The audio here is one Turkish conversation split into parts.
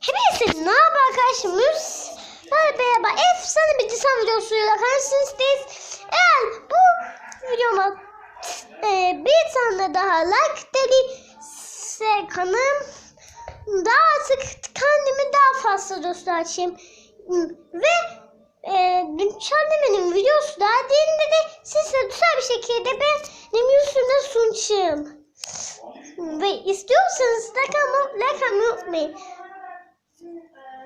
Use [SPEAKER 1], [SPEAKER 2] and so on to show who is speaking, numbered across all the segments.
[SPEAKER 1] Hepinize ne haber arkadaşımız? Hadi beraber efsane bir disan videosuyla karşınızdayız. Eğer bu videoma e, bir tane daha like dediyse kanım daha artık kendimi daha fazla dostlar açayım. Ve e, Güncellemenin videosu daha diğerinde de sizle güzel bir şekilde benim yüzümde sunacağım. Ve istiyorsanız like atmayı like atmayı unutmayın.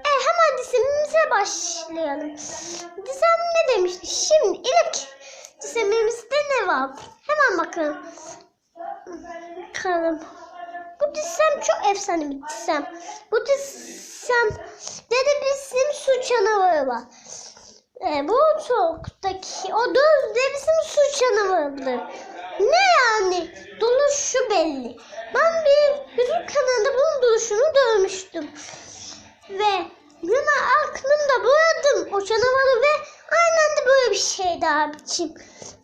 [SPEAKER 1] E, hemen dizimize başlayalım. Dizem ne demişti? Şimdi ilk dizimimizde ne var? Hemen bakalım. Bakalım. Bu dizem çok efsane bir dizem. Bu dizem dedi bizim su canavarı var. E, bu sokaktaki o döz de bizim su canavarıdır. Ne yani? Doluşu belli. Ben bir YouTube kanalında bunun duruşunu görmüştüm. Ve Luna aklımda boyadım o canavarı ve aynen de böyle bir şeydi abicim.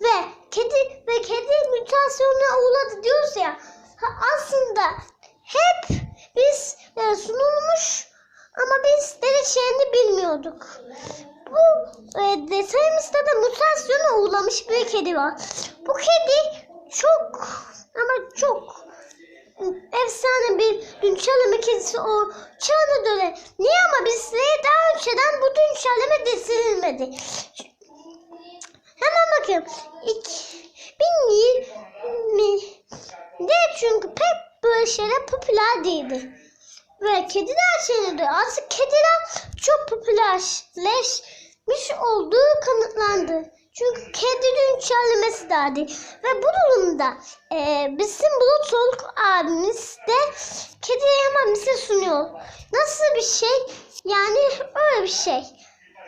[SPEAKER 1] Ve kedi ve kedi mutasyonuna uğradı diyoruz ya. Ha, aslında hep biz e, sunulmuş ama biz dereceğini bilmiyorduk. Bu e, detayımızda da mutasyona uğramış bir kedi var. Bu kedi çok ama çok efsane bir kedisi o çağına döner. Niye ama bizlere daha önceden bu düncelleme dizilmedi. Hemen bakın. 2020 de çünkü pek böyle şeyler popüler değildi. Ve kediler şeyleri artık kediler çok popülerleşmiş olduğu kanıtlandı. Çünkü kedi güncellemesi derdi. Ve bu durumda e, bizim Bulut Soluk abimiz de kediyi hemen bize sunuyor. Nasıl bir şey? Yani öyle bir şey.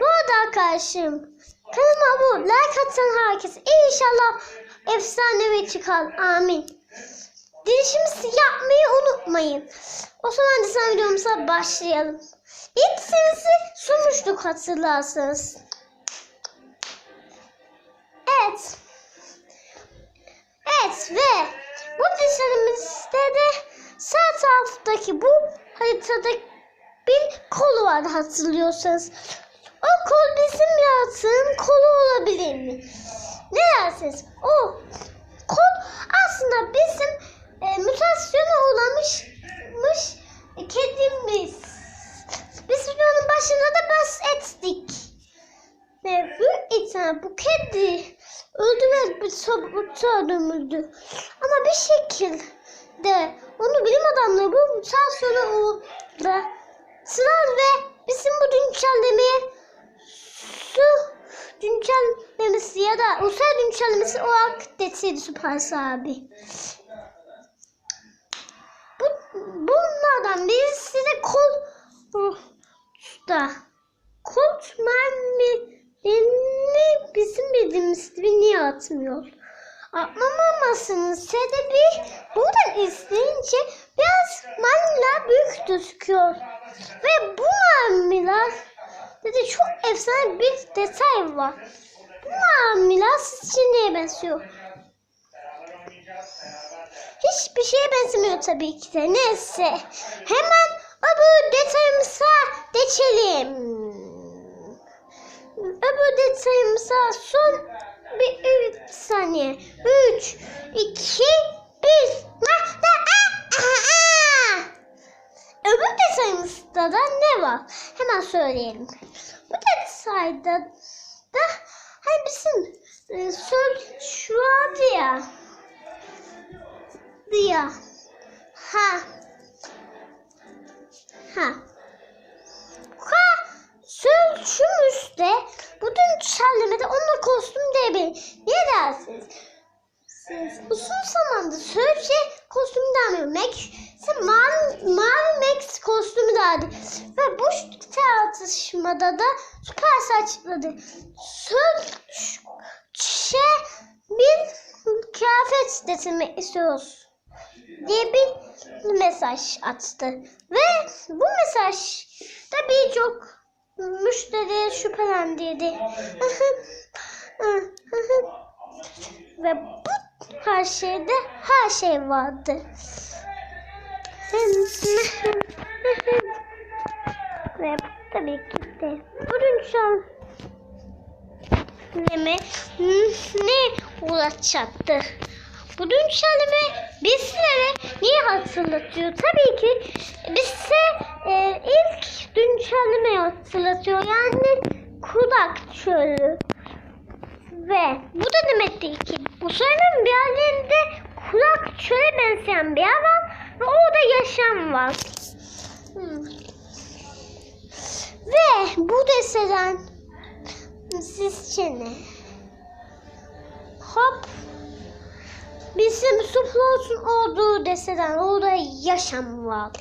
[SPEAKER 1] Bu arada arkadaşım kanalıma bu like atan herkes inşallah efsanevi çıkar. Amin. Girişimizi yapmayı unutmayın. O zaman dizi videomuza başlayalım. İlk serisi sunmuştuk hatırlarsanız. Evet. Evet ve bu dizimizde de sağ taraftaki bu haritada bir kolu var hatırlıyorsanız. O kol bizim yaratığın kolu olabilir mi? Ne dersiniz? O kol aslında bizim e, mutasyona uğramışmış kedimiz. Biz videonun başında da bahsettik. Ve bu insan bu kedi öldü ve bir öldürüldü. Ama bir şekilde onu bilim adamları bu mutasyona uğradılar ve bizim bu güncellemeye su güncellemesi ya da uzay güncellemesi olarak getirdi Süpersi abi. Bu, bunlardan birisi de kol da atmıyor? Atlamamasının sebebi buradan izleyince biraz mermiler büyük gözüküyor. Ve bu mermiler dedi çok efsane bir detay var. Bu mermiler sizce neye benziyor? Hiçbir şeye benzemiyor tabii ki de. Neyse. Hemen öbür detayımıza geçelim. Öbür detayımıza son bir 3 saniye. 3, 2, 1. Öbür detayımızda da ne var? Hemen söyleyelim. Bu detayda da hani bizim e, söz şu vardı ya. Diya. Ha. Ha. Ha. Sözcüğümüzde bu güncellemede onun kostüm diyebilir. Niye dersiniz? Siz uzun zamandır sözce kostümü demiyor. Max, mavi, mavi Max kostümü derdi. Ve bu tartışmada da süper açıkladı. Sözce bir kıyafet getirmek istiyoruz diye bir mesaj attı. Ve bu mesaj da birçok müşteri şüphelendirdi. Ve bu her şeyde her şey vardı. Ve tabii ki de bunun şu an ne ne uğraşacaktı? Bu dün çalımı bizlere niye hatırlatıyor? Tabii ki bize e, ilk dün çalımı hatırlatıyor. Yani kulak çölü. Ve bu da demektir ki bu sorunun bir yerlerinde kulak çöle benzeyen bir var ve orada yaşam var. Hmm. Ve bu deseden sizce ne? Hop bizim Suflos'un olduğu deseden orada yaşam var.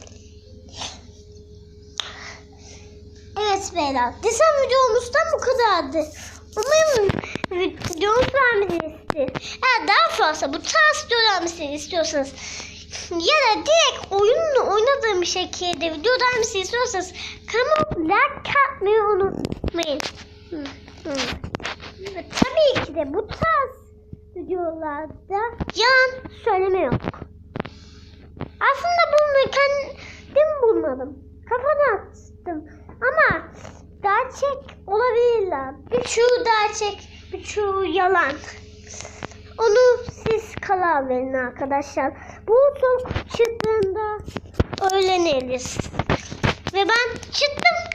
[SPEAKER 1] Evet beyler. Desem videomuzdan bu kadardı. Umarım videomuz beğenmişsinizdir. Eğer daha fazla bu tarz videolar istiyorsanız ya da direkt oyunla oynadığım bir şekilde video gelmesini istiyorsanız kanalıma like atmayı unutmayın. Hı. Ve tabii ki de bu tarz videolarda yalan söyleme yok. Aslında bunu kendim bulmadım. Kafana attım. Ama gerçek olabilirler. Birçoğu gerçek, birçoğu yalan. Onu siz karar verin arkadaşlar. Bu çok çıktığında öğreniriz. Ve ben çıktım.